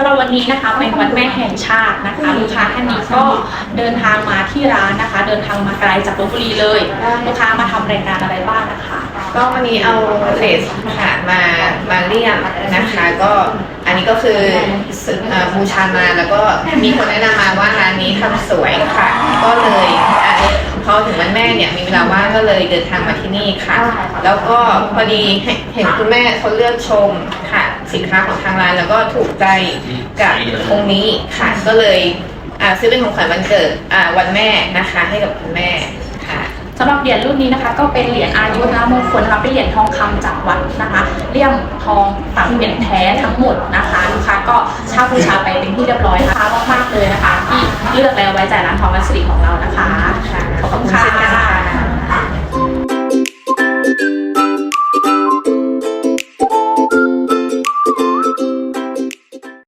สำหรับวันนี้นะคะเป็นวันแม่แห่งชาตินะคะลูกค้าท่านนี้ก็เดินทางมาที่ร้านนะคะ เดินทางมาไกลจากลบบุรีเลยลูกค้ามาทำรายการอะไรบ้างนะคะ ก็วันนี้เอาเลสค่ะมามาเรียกนะคะก็อันนี้ก็คือซื้อเอ่อบูชามาแล้วก็มีคนแนะนำมาว่าร้านนี้ทำสวยค่ะ ก็เลย อะพอถึงวันแม่เนี่ยมีเวลาว่างก็เลยเดินทางมาที่นี่ค่ะ แล้วก็พอดีเห็นเห็นคุณแม่เขาเลือกชมค่ะสินค้าของทางร้านแล้วก็ถูกใจกับองค์นี้ค่ะก็เลยอ่าซื้อเป็นของขวัญวันเกิดอ่าวันแม่นะคะให้กับคุณแม่ค่ะสำหรับเหรียญรุ่นนี้นะคะก็เป็นเหรียญอายุนะมงคลนะคะเป็นเหรียญทองคำจากวัดนะคะเลี่ยมทองตัดเหรียญแท้ทั้งหมดนะคะลูกค้าก็เช่าบูชาไปเป็นที่เรียบร้อยนะคะมากๆเลยนะคะ ที่เลือกแล้วไว้ใจร้านทองและสิริของเรานะคะขอบคุณค่ะ